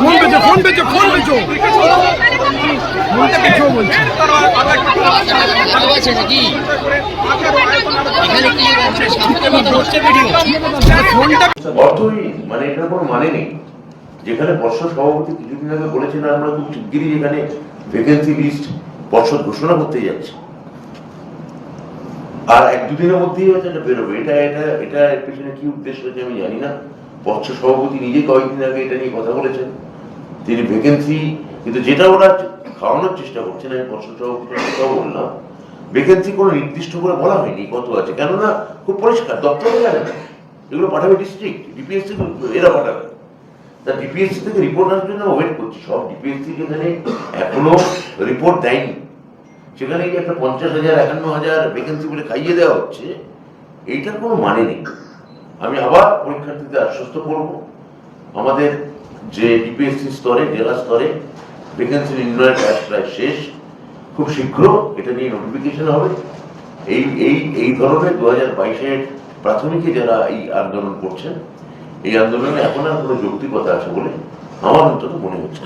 Phone বেচো phone বেচো phone বেচো ফোনটা বলছি হচ্ছে অর্থহীন মানে এটার কোনো মানে নেই। যেখানে পর্ষদ সভাপতি কিছুদিন আগে বলেছেন আমরা খুব শিগগিরই যেখানে ভ্যাকেন্সি লিস্ট পর্ষদ ঘোষণা করতে যাচ্ছে। আর এক দুদিনের মধ্যেই হয়তো এটা বেরোবে। এটা এটা এটা এর পেছনে কি উদ্দেশ্য আছে আমি জানি না। পর্ষদ সভাপতি নিজে কয়েকদিন আগে এটা নিয়ে কথা বলেছেন। তিনি ভ্যাকেন্সি কিন্তু যেটা ওরা খাওয়ানোর চেষ্টা করছেন, আমি পর্ষদ সভাপতির কথাও বললাম ভ্যাকেন্সি কোনো নির্দিষ্ট করে বলা হয়নি, কত আছে, কেননা খুব পরিষ্কার, দপ্তরে যাবে না। এগুলো পাঠাবে ডিস্ট্রিক্ট ডিপিএসসি এরা পাঠাবে। তা ডিপিএসসি থেকে রিপোর্ট আসার জন্য ওয়েট করছি, সব ডিপিএসসি যেখানে এখনও রিপোর্ট দেয়নি। সেখানে একটা পঞ্চাশ হাজার, একান্ন হাজার ভ্যাকেন্সি বলে খাইয়ে দেওয়া হচ্ছে, এইটার কোনো মানে নেই। আমি আবার পরীক্ষার্থীদের আশ্বস্ত করব। আমাদের যে ডিপিএসসি স্তরে, জেলা স্তরে ভ্যাকেন্সি নির্ণয়ের কাজ প্রায় শেষ। খুব শীঘ্র এটা নিয়ে নোটিফিকেশন হবে। এই এই এই ধরনের দু হাজার বাইশের প্রাথমিকে যারা এই আন্দোলন করছেন, এই আন্দোলনে এখন আর কোনো যৌক্তিকতা আছে বলে আমার অন্তত মনে হচ্ছে।